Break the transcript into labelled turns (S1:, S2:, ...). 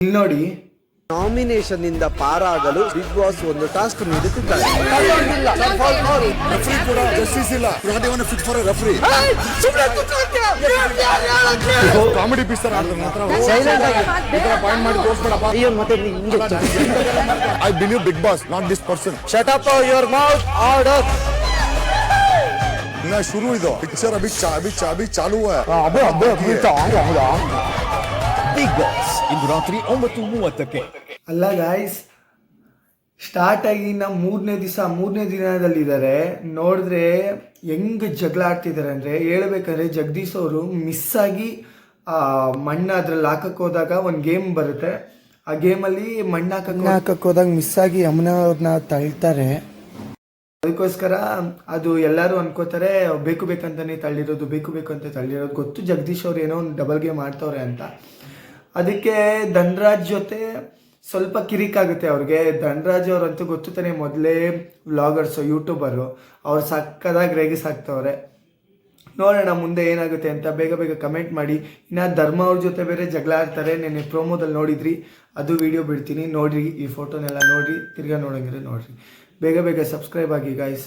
S1: ಇಲ್ಲಿ ನೋಡಿ
S2: ನಾಮಿನೇಷನ್ ಇಂದ ಪಾರಾಗಲು ಬಿಗ್ ಬಾಸ್ ಒಂದು ಟಾಸ್ಕ್ ನೀಡುತ್ತಿದ್ದಾರೆ
S3: ಕಾಮಿಡಿ ಪೀಸ್ ತರ ಆಡ್ತಾರೆ ಮಾತ್ರ ಪಾಯಿಂಟ್ ಮಾಡಿ ತೋರಿಸ್ಬೇಡಪ್ಪ
S2: ಅಯ್ಯೋ ಮತ್ತೆ ಹಿಂಗೆ
S3: I believe Bigg Boss not this person
S2: shut up your mouth order
S3: ಇನ್ನ ಶುರು ಇದು ಪಿಕ್ಚರ್ ಅಭಿ ಚಾ ಅಭಿ ಚಾ ಅಭಿ ಚಾಲು है
S4: ಬಿಗ್ ಬಾಸ್ ಇಂದು ರಾತ್ರಿ ಒಂಬತ್ತು ಮೂವತ್ತಕ್ಕೆ.
S1: ಅಲ್ಲ ಗಾಯ್ಸ್ ಸ್ಟಾರ್ಟ್ ಆಗಿ ಇನ್ನ ಮೂರನೇ ದಿವಸ ಮೂರನೇ ದಿನದಲ್ಲಿದ್ದಾರೆ. ನೋಡಿದ್ರೆ ಹೆಂಗ್ ಜಗಳ ಆಡ್ತಿದ್ದಾರೆ ಅಂದರೆ ಹೇಳ್ಬೇಕಂದ್ರೆ ಜಗದೀಶ್ ಅವರು ಮಿಸ್ ಆಗಿ ಆ, ಮಣ್ಣು ಅದ್ರಲ್ಲಿ ಹಾಕಕ್ಕೆ ಹೋದಾಗ ಒಂದು ಗೇಮ್ ಬರುತ್ತೆ. ಆ ಗೇಮಲ್ಲಿ ಮಣ್ಣು ಹಾಕಕ್ಕೆ ಹಾಕಕ್ಕೆ ಹೋದಾಗ ಮಿಸ್ ಆಗಿ ಯಮುನಾ ಅವ್ರನ್ನ ತಳ್ತಾರೆ. ಅದಕ್ಕೋಸ್ಕರ ಅದು ಎಲ್ಲರೂ ಅನ್ಕೋತಾರೆ ಬೇಕು ಬೇಕಂತಾನೆ ತಳ್ಳಿರೋದು ಬೇಕು ಬೇಕು ಅಂತ ತಳ್ಳಿರೋದು. ಗೊತ್ತು ಜಗದೀಶ್ ಅವ್ರು ಏನೋ ಒಂದು ಡಬಲ್ ಗೇಮ್ ಆಡ್ತವ್ರೆ ಅಂತ. ಅದಕ್ಕೆ ಧನ್ರಾಜ್ ಜೊತೆ ಸ್ವಲ್ಪ ಕಿರಿಕಾಗುತ್ತೆ ಅವ್ರಿಗೆ. ಧನ್ರಾಜ್ ಅವ್ರಂತೂ ಗೊತ್ತು ತಾನೆ ಮೊದಲೇ ವ್ಲಾಗರ್ಸು ಯೂಟ್ಯೂಬರು ಅವ್ರು ಸಕ್ಕದಾಗಿ ರೇಗಿಸಾಕ್ತವ್ರೆ ನೋಡೋಣ, ಮುಂದೆ ಏನಾಗುತ್ತೆ ಅಂತ ಬೇಗ ಬೇಗ ಕಮೆಂಟ್ ಮಾಡಿ. ಇನ್ನು ಧರ್ಮ ಅವ್ರ ಜೊತೆ ಬೇರೆ ಜಗಳ ಆಡ್ತಾರೆ. ನೆನ್ನೆ ಪ್ರೋಮೋದಲ್ಲಿ ನೋಡಿದ್ರಿ, ಅದು ವಿಡಿಯೋ ಬಿಡ್ತೀನಿ. ನೋಡಿರಿ ಈ ಫೋಟೋನೆಲ್ಲ ನೋಡಿ ತಿರ್ಗಾ ನೋಡೋಂಗಿದ್ರೆ ನೋಡಿರಿ. ಬೇಗ ಬೇಗ ಸಬ್ಸ್ಕ್ರೈಬ್ ಆಗಿ ಗಾಯ್ಸ್